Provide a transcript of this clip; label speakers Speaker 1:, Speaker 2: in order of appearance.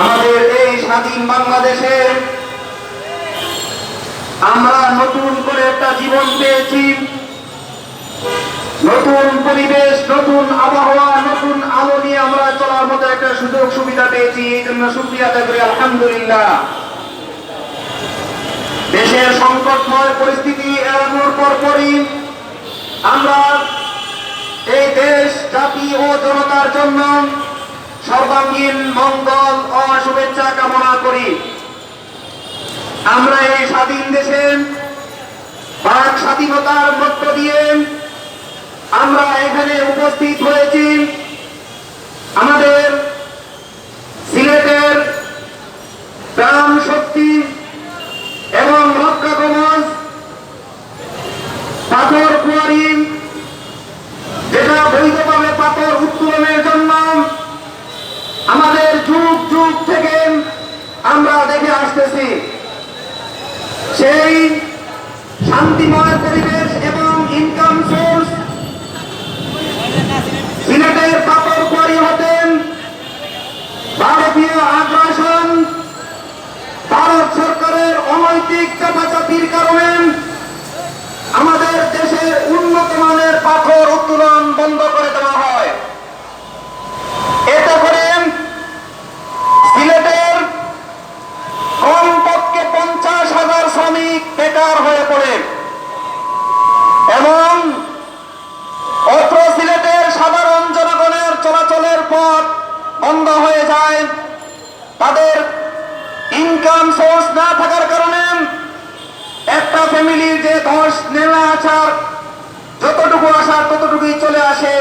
Speaker 1: আমাদের এই স্বাধীন বাংলাদেশে আমরা নতুন করে একটা জীবন পেয়েছি। নতুন পরিবেশ, নতুন আবহাওয়া, নতুন আলো নিয়ে আমরা চলার মতো একটা সুযোগ, সুবিধা পেয়েছি। এই জন্য সুক্রিয়া আদায় করি, আলহামদুলিল্লাহ। দেশের সংকটময় পরিস্থিতি এড়ানোর পরপরই আমরা এই দেশ, জাতি ও জনতার জন্য সর্বাঙ্গীন মঙ্গল ও শুভেচ্ছা কামনা করি। আমরা এই স্বাধীন দেশে বাক স্বাধীনতার মধ্য দিয়ে আমরা এখানে উপস্থিত হয়েছি। শান্তিময় পরিবেশ হয়ে পড়ে। এবং অত্র সিলেটের সাধারণ জনগণের চলাচলের পথ বন্ধ হয়ে যায়। তাদের ইনকাম সোর্স না থাকার কারণে একটা ফ্যামিলির যে ধস নেমে আসার যতটুকু আসার ততটুকুই চলে আসে।